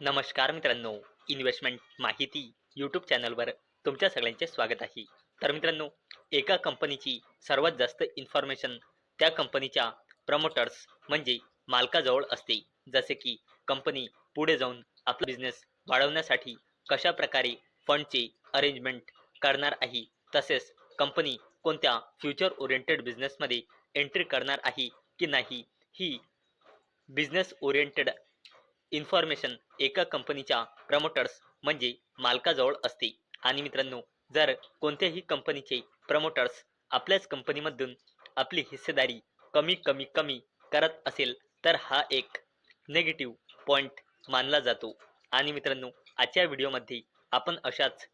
नमस्कार मित्रांनो इन्व्हेस्टमेंट माहिती यूट्यूब चॅनलवर तुमच्या सगळ्यांचे स्वागत आहे. तर मित्रांनो एका कंपनीची सर्वात जास्त इन्फॉर्मेशन त्या कंपनीच्या प्रमोटर्स म्हणजे मालकाजवळ असते. जसे की कंपनी पुढे जाऊन आपला बिझनेस वाढवण्यासाठी कशा प्रकारे फंडचे अरेंजमेंट करणार आहे तसेच कंपनी कोणत्या फ्युचर ओरिएंटेड बिझनेसमध्ये एंट्री करणार आहे की नाही ही बिझनेस ओरिएंटेड इन्फॉर्मेशन एका कंपनीच्या प्रमोटर्स म्हणजे मालकाजवळ असते. आणि मित्रांनो जर कोणत्याही कंपनीचे प्रमोटर्स आपल्याच कंपनीमधून आपली हिस्सेदारी कमी कमी कमी करत असेल तर हा एक नेगेटिव्ह पॉईंट मानला जातो. आणि मित्रांनो आजच्या व्हिडिओमध्ये आपण अशाच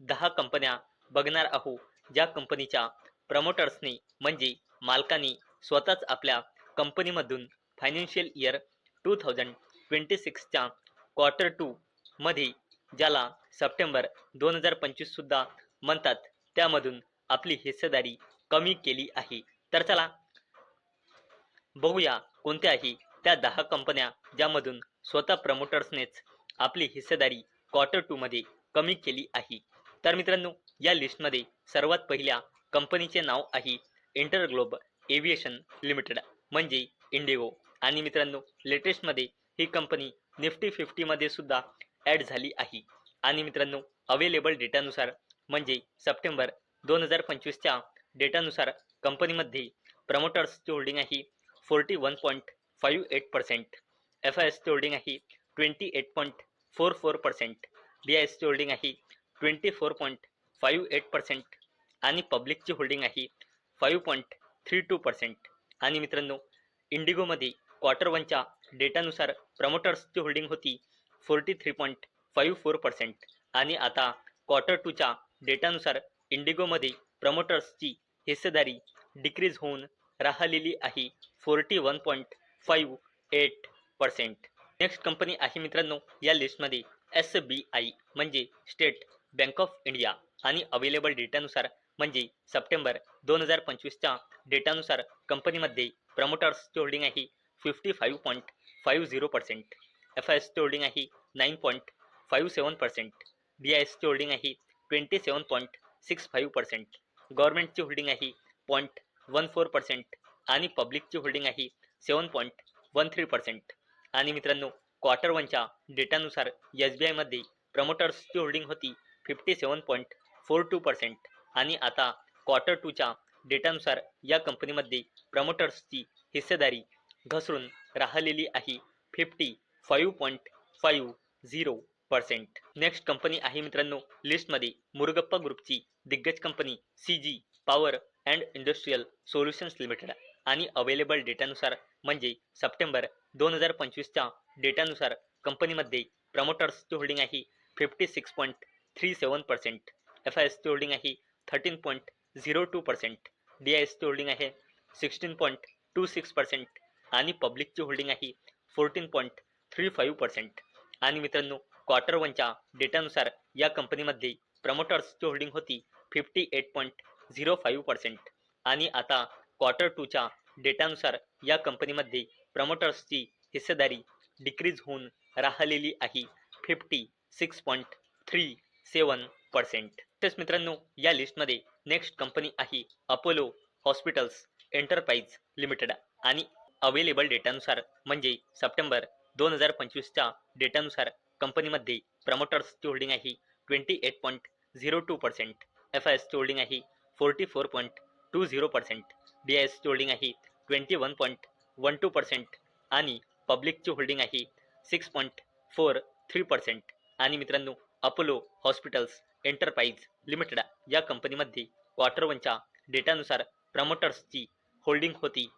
दहा कंपन्या बघणार आहोत ज्या कंपनीच्या प्रमोटर्सने म्हणजे मालकाने स्वतःच आपल्या कंपनीमधून financial year two thousand twenty सिक्सच्या quarter टूमध्ये ज्याला सप्टेंबर दोन हजार पंचवीससुद्धा म्हणतात त्यामधून आपली हिस्सेदारी कमी केली आहे. तर चला बघूया कोणत्याही त्या दहा कंपन्या ज्यामधून स्वतः प्रमोटर्सनेच आपली हिस्सेदारी क्वार्टर टूमध्ये कमी केली आहे. तर मित्रांनो या लिस्टमध्ये सर्वात पहिल्या कंपनीचे नाव आहे इंटरग्लोब एव्हिएशन लिमिटेड म्हणजे इंडिगो आणि मित्रांनो लेटेस्टमध्ये ही कंपनी निफ्टी फिफ्टीमध्ये सुद्धा ॲड झाली आहे. आणि मित्रांनो अवेलेबल डेटानुसार म्हणजे सप्टेंबर दोन हजार पंचवीसच्या डेटानुसार कंपनीमध्ये प्रमोटर्सची होल्डिंग आहे forty one point five eight percent F I एसची होल्डिंग आहे twenty eight point four four percent B I एसची होल्डिंग आहे twenty four point five eight percent आणि पब्लिकची होल्डिंग आहे five point three two percent आणि मित्रांनो इंडिगोमध्ये क्वार्टर वनच्या डेटानुसार प्रमोटर्सची होल्डिंग होती forty three point five four percent आणि आता क्वार्टर टूच्या डेटानुसार इंडिगोमध्ये प्रमोटर्सची हिस्सेदारी डिक्रीज होऊन राहिलेली आहे forty one point five eight percent next company आहे मित्रांनो या लिस्टमध्ये एस बी आय म्हणजे स्टेट बँक ऑफ इंडिया आणि अवेलेबल डेटानुसार म्हणजे सप्टेंबर दोन हजार पंचवीसच्या डेटानुसार कंपनीमध्ये प्रमोटर्सची होल्डिंग आहे fifty five point five zero percent F I एसची होल्डिंग आहे nine point five seven percent D I एसची होल्डिंग आहे twenty seven point six five percent गव्हर्नमेंटची holding आहे पॉईंट वन फोर पर्सेंट आणि पब्लिकची होल्डिंग आहे seven point one three percent आणि मित्रांनो क्वार्टर वनच्या डेटानुसार एस बी आयमध्ये प्रमोटर्सची होल्डिंग होती fifty seven point four two percent आणि आता क्वार्टर टूच्या डेटानुसार या कंपनीमध्ये प्रमोटर्सची हिस्सेदारी घसरून राहिलेली आहे fifty five point five zero percent next company आहे मित्रांनो लिस्टमध्ये मुरुगप्पा ग्रुपची दिग्गज company C G Power and Industrial Solutions Limited आणि अवेलेबल डेटानुसार म्हणजे सप्टेंबर दोन हजार पंचवीसच्या डेटानुसार कंपनीमध्ये प्रमोटर्सची होल्डिंग आहे fifty six point three seven percent F I एसची होल्डिंग आहे thirteen point zero two percent D I एसची होल्डिंग आहे sixteen point two six percent आणि पब्लिकची होल्डिंग आहे fourteen point three five percent. आणि मित्रांनो क्वार्टर वनच्या डेटानुसार या कंपनीमध्ये प्रमोटर्सची होल्डिंग होती fifty eight point zero five percent. आणि आता क्वार्टर टूच्या डेटानुसार या कंपनीमध्ये प्रमोटर्सची हिस्सेदारी डिक्रीज होऊन राहिलेली आहे fifty six point three seven percent. तसेच मित्रांनो या लिस्टमध्ये नेक्स्ट कंपनी आहे अपोलो हॉस्पिटल्स एंटरप्राइज लिमिटेड आणि अवेलेबल डेटानुसार म्हणजे सप्टेंबर दोन हजार पंचवीसच्या डेटानुसार कंपनीमध्ये प्रमोटर्सची होल्डिंग आहे twenty eight point zero two percent F I एसची होल्डिंग आहे forty four point two zero percent D I एसची होल्डिंग आहे twenty one point one two percent आणि पब्लिकची होल्डिंग आहे six point four three percent. आणि मित्रांनो अपोलो हॉस्पिटल्स एंटरप्राइज लिमिटेड या कंपनीमध्ये क्वार्टर वनच्या डेटानुसार प्रमोटर्सची होल्डिंग होती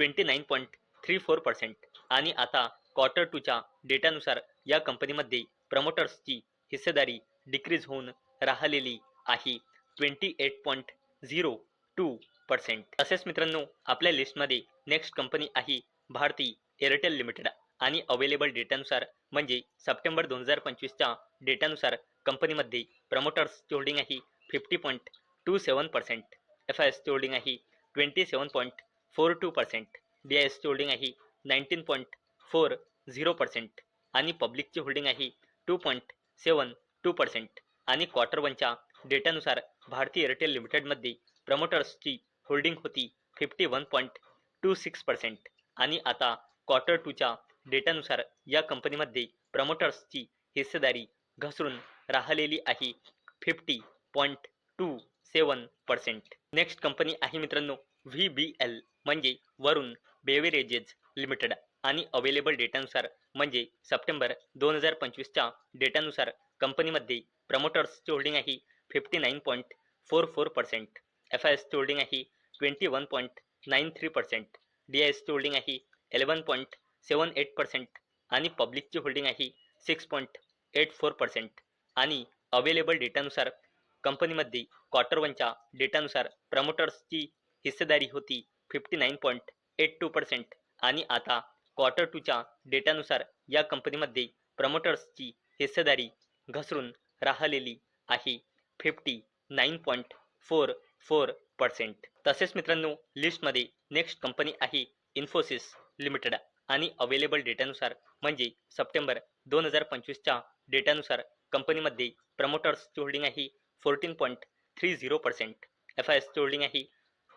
twenty nine point three four percent आणि आता क्वार्टर टूच्या डेटानुसार या कंपनीमध्ये प्रमोटर्सची हिस्सेदारी डिक्रीज होऊन राहिलेली आहे twenty eight point zero two percent तसेच मित्रांनो आपल्या लिस्टमध्ये नेक्स्ट कंपनी आहे भारती एअरटेल लिमिटेड आणि अवेलेबल डेटानुसार म्हणजे सप्टेंबर दोन हजार पंचवीसच्या डेटानुसार कंपनीमध्ये प्रमोटर्सची होल्डिंग आहे fifty point two seven percent F I एसची होल्डिंग आहे twenty seven point four two percent. D I एसची होल्डिंग आहे nineteen point four zero percent. आणि पब्लिकची होल्डिंग आहे two point seven two percent. आणि क्वार्टर वनच्या डेटानुसार भारती एअरटेल लिमिटेडमध्ये प्रमोटर्सची होल्डिंग होती fifty one point two six percent. आणि आता क्वार्टर टूच्या डेटानुसार या कंपनीमध्ये प्रमोटर्सची हिस्सेदारी घसरून राहिलेली आहे fifty point two seven percent. Next company आहे मित्रांनो व्ही बी एल म्हणजे वरुण बेवरेजेस लिमिटेड आणि अवेलेबल डेटानुसार म्हणजे सप्टेंबर दोन हजार पंचवीसच्या डेटानुसार कंपनीमध्ये प्रमोटर्सची होल्डिंग आहे fifty nine point four four percent F I एसची होल्डिंग आहे twenty one point nine three percent D I एसची होल्डिंग आहे eleven point seven eight percent आणि पब्लिकची होल्डिंग आहे six point eight four percent आणि अवेलेबल डेटानुसार कंपनीमध्ये क्वार्टर वनच्या डेटानुसार प्रमोटर्सची हिस्सेदारी होती fifty nine point eight two percent आणि आता क्वार्टर टूच्या डेटानुसार या कंपनीमध्ये प्रमोटर्सची हिस्सेदारी घसरून राहिलेली आहे fifty nine point four four percent तसेच मित्रांनो लिस्टमध्ये नेक्स्ट कंपनी आहे इन्फोसिस लिमिटेड आणि अवेलेबल डेटानुसार म्हणजे सप्टेंबर दोन हजार पंचवीसच्या डेटानुसार कंपनीमध्ये प्रमोटर्सची होल्डिंग आहे fourteen point three zero percent F I एसची होल्डिंग आहे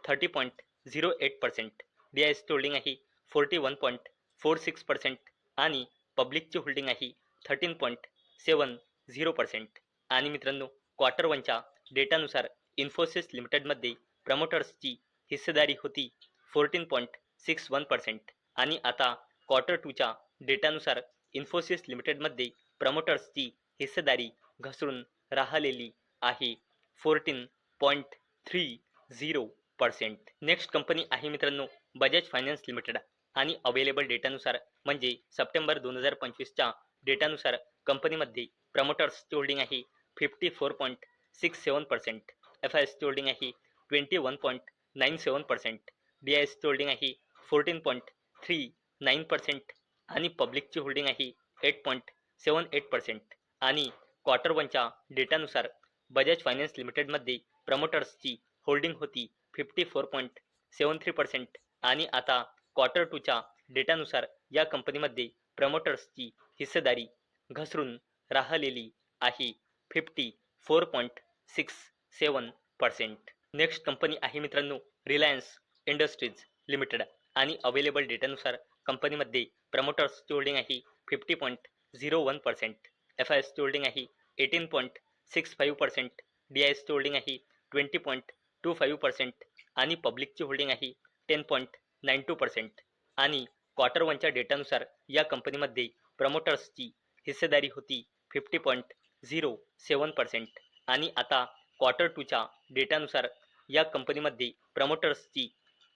thirty point zero eight percent. D I एसची होल्डिंग आहे forty one point four six percent आणि पब्लिकची होल्डिंग आहे thirteen point seven zero percent. आणि मित्रांनो क्वार्टर वनच्या डेटानुसार इन्फोसिस लिमिटेडमध्ये प्रमोटर्सची हिस्सेदारी होती fourteen point six one percent. आणि आता क्वार्टर टूच्या डेटानुसार इन्फोसिस लिमिटेडमध्ये प्रमोटर्सची हिस्सेदारी घसरून राहिलेली आहे fourteen point three zero. Percent. Next company आहे मित्रांनो बजाज फायनान्स लिमिटेड आणि अवेलेबल डेटानुसार म्हणजे सप्टेंबर दोन हजार पंचवीसच्या डेटानुसार कंपनीमध्ये प्रमोटर्सची होल्डिंग आहे fifty four point six seven percent. F I एसची होल्डिंग आहे twenty one point nine seven percent. D I एसची होल्डिंग आहे fourteen point three nine percent. आणि पब्लिकची होल्डिंग आहे eight point seven eight percent. आणि क्वार्टर वनच्या डेटानुसार बजाज फायनान्स लिमिटेडमध्ये प्रमोटर्सची होल्डिंग होती fifty four point seven three percent आणि आता क्वार्टर टूच्या डेटानुसार या कंपनीमध्ये प्रमोटर्सची हिस्सेदारी घसरून राहिलेली आहे. Fifty four point six seven percent next company आहे मित्रांनो रिलायन्स इंडस्ट्रीज लिमिटेड आणि अवेलेबल डेटानुसार कंपनीमध्ये प्रमोटर्सची होल्डिंग आहे fifty point zero one percent F I एसची होल्डिंग आहे eighteen point six five percent D I एसची होल्डिंग आहे twenty point two five percent आणि पब्लिकची होल्डिंग आहे ten point nine two percent. आणि क्वार्टर वनच्या डेटानुसार या कंपनीमध्ये प्रमोटर्सची हिस्सेदारी होती fifty point zero seven percent. आणि आता क्वार्टर टूच्या डेटानुसार या कंपनीमध्ये प्रमोटर्सची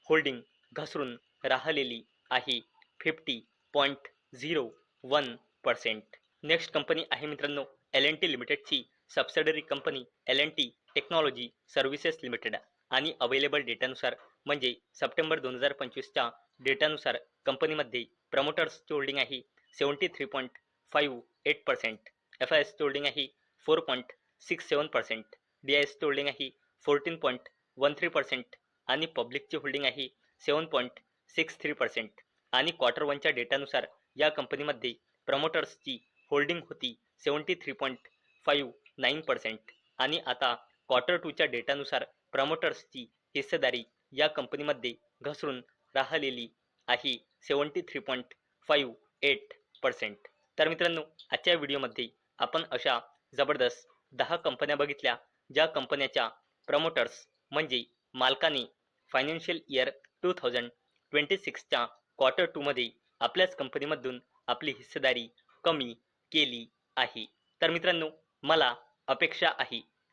होल्डिंग घसरून राहिलेली आहे fifty point zero one percent. Next company आहे मित्रांनो L N T लिमिटेडची. Subsidiary company L N T Technology Services Limited आणि अवेलेबल डेटानुसार म्हणजे सप्टेंबर दोन हजार पंचवीसच्या डेटानुसार कंपनीमध्ये प्रमोटर्सची होल्डिंग आहे seventy three point five eight percent F I एसची होल्डिंग आहे four point six seven percent D I एसची होल्डिंग आहे fourteen point one three percent आणि पब्लिकची होल्डिंग आहे seven point six three percent आणि क्वार्टर वनच्या डेटानुसार या कंपनीमध्ये प्रमोटर्सची होल्डिंग होती seventy three point five nine percent आणि आता क्वार्टर टूच्या डेटानुसार प्रमोटर्सची हिस्सेदारी या कंपनीमध्ये घसरून राहिलेली आहे. Seventy three point five eight percent तर मित्रांनो आजच्या व्हिडिओमध्ये आपण अशा जबरदस्त दहा कंपन्या बघितल्या ज्या कंपन्याच्या प्रमोटर्स म्हणजे मालकाने financial year two thousand twenty सिक्सच्या quarter टूमध्ये आपल्याच कंपनीमधून आपली हिस्सेदारी कमी केली आहे. तर मित्रांनो मला अपेक्षा आहे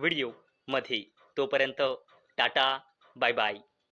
व्हिडिओमध्ये. तोपर्यंत टाटा बाय बाय.